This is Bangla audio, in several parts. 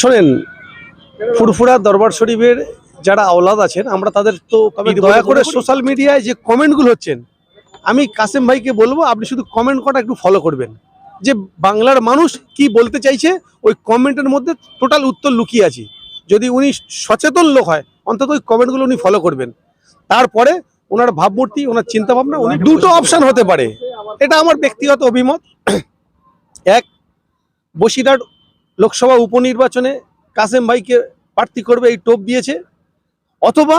শোনেন ফুরফুরা দরবার শরীফের যারা আওলাদ আছেন আমরা তাদের তো দয়া করে সোশ্যাল মিডিয়ায় যে কমেন্টগুলো হচ্ছেন আমি কাসেম ভাইকে বলব আপনি শুধু কমেন্ট করা একটু ফলো করবেন। যে বাংলার মানুষ কি বলতে চাইছে ওই কমেন্টের মধ্যে টোটাল উত্তর লুকিয়ে আছে। যদি উনি সচেতন লোক হয় অন্তত ওই কমেন্টগুলো উনি ফলো করবেন। তারপরে ওনার ভাবমূর্তি ওনার চিন্তা ভাবনা উনি দুটো অপশান হতে পারে। এটা আমার ব্যক্তিগত অভিমত। এক বসিরহাট লোকসভা উপনির্বাচনে কাসেম ভাইকে প্রার্থী করবে এই টোপ দিয়েছে। অথবা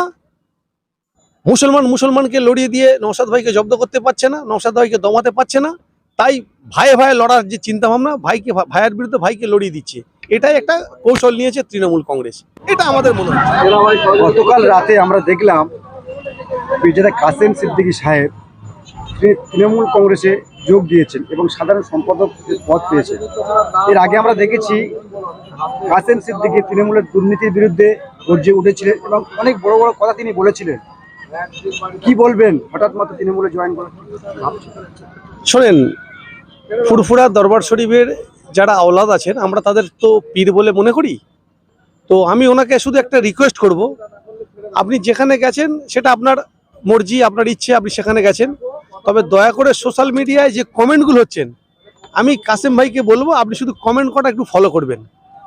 মুসলমান মুসলমানকে লড়িয়ে দিয়ে নৌসাদ ভাইকে জব্দ করতে পারছে না নৌসাদ ভাইকে দমাতে পারছে না, তাই ভাইয়ে ভাইয়ে লড়ার যে চিন্তা ভাবনা ভাইকে, ভাইয়ের বিরুদ্ধে ভাইকে লড়িয়ে দিচ্ছে। এটাই একটা কৌশল নিয়েছে তৃণমূল কংগ্রেস। এটা আমাদের মনে হচ্ছে গতকাল রাতে আমরা দেখলাম কাসেম সিদ্দিকী সাহেব তৃণমূল কংগ্রেসে যোগ দিয়েছেন এবং সাধারণ সম্পাদক পদ পেয়েছেন। এর আগে আমরা দেখেছি কাসেম সিদ্দিকী তৃণমূলের দুর্নীতির বিরুদ্ধে গর্জে উঠেছিলেন এবং অনেক বড় বড় কথা তিনি বলেছিলেন। কি বলবেন? হঠাৎ মাত্র তৃণমূলে জয়েন ভাবছেন? শোনেন, ফুরফুরা দরবার শরীফের যারা আওলাদ আছেন, আমরা তাদের তো পীর বলে মনে করি। তো আমি ওনাকে শুধু একটা রিকোয়েস্ট করব, আপনি যেখানে গেছেন, সেটা আপনার মর্জি, আপনার ইচ্ছে, আপনি সেখানে গেছেন। তবে দয়া করে সোশ্যাল মিডিয়ায় যে কমেন্টগুলো হচ্ছেন আমি কাসেম ভাইকে বলব আপনি শুধু কমেন্ট করা একটু ফলো করবেন।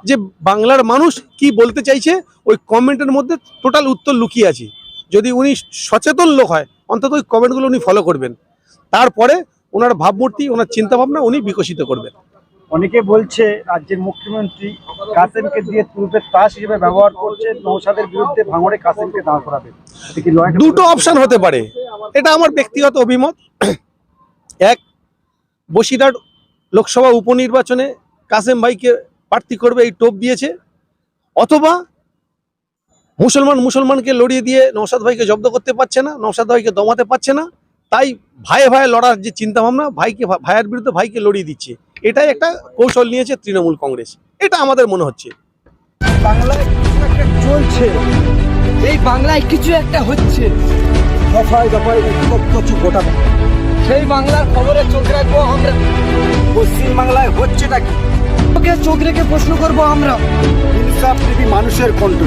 যে বাংলার মানুষ কি বলতে চাইছে ওই কমেন্টের মধ্যে টোটাল উত্তর লুকিয়ে আছে। যদি উনি সচেতন লোক হয় অন্তত ওই কমেন্টগুলো উনি ফলো করবেন। তারপরে ওনার ভাবমূর্তি ওনার চিন্তা ভাবনা উনি বিকশিত করবেন। অনেকে বলছে রাজ্যের মুখ্যমন্ত্রী কাসেমকে দিয়ে তুরুপের তাস হিসেবে ব্যবহার করছে নৌসাদের বিরুদ্ধে ভাঙড়ে কাসেমকে দাঁড় করাবে। দুটো অপশন হতে পারে। এটা আমার ব্যক্তিগত অভিমত। এক বসিরহাট লোকসভা উপনির্বাচনে কাসেম ভাইকে প্রার্থী করবে এই টোপ দিয়েছে। অথবা মুসলমান মুসলমানকে লড়িয়ে দিয়ে নৌসাদ ভাইকে জব্দ করতে পারছে না নৌসাদ ভাইকে দমাতে পারছে না, তাই ভাইয়ে ভাইয়ে লড়ার যে চিন্তা ভাবনা ভাইকে ভাইয়ের বিরুদ্ধে ভাইকে লড়িয়ে দিচ্ছে। এটাই একটা কৌশল নিয়েছে তৃণমূল কংগ্রেস। এটা আমাদের মনে হচ্ছে। বাংলায় কিছু একটা চলছে। এই বাংলায় কিছু একটা হচ্ছে। দফায় দফায় উত্তপ্ত গোটা সেই বাংলার খবরে চোখ রাখব আমরা। পশ্চিম বাংলায় হচ্ছেটা কি? চোখ রেখে প্রশ্ন করব আমরা? ইনসাফ মানুষের কণ্ঠ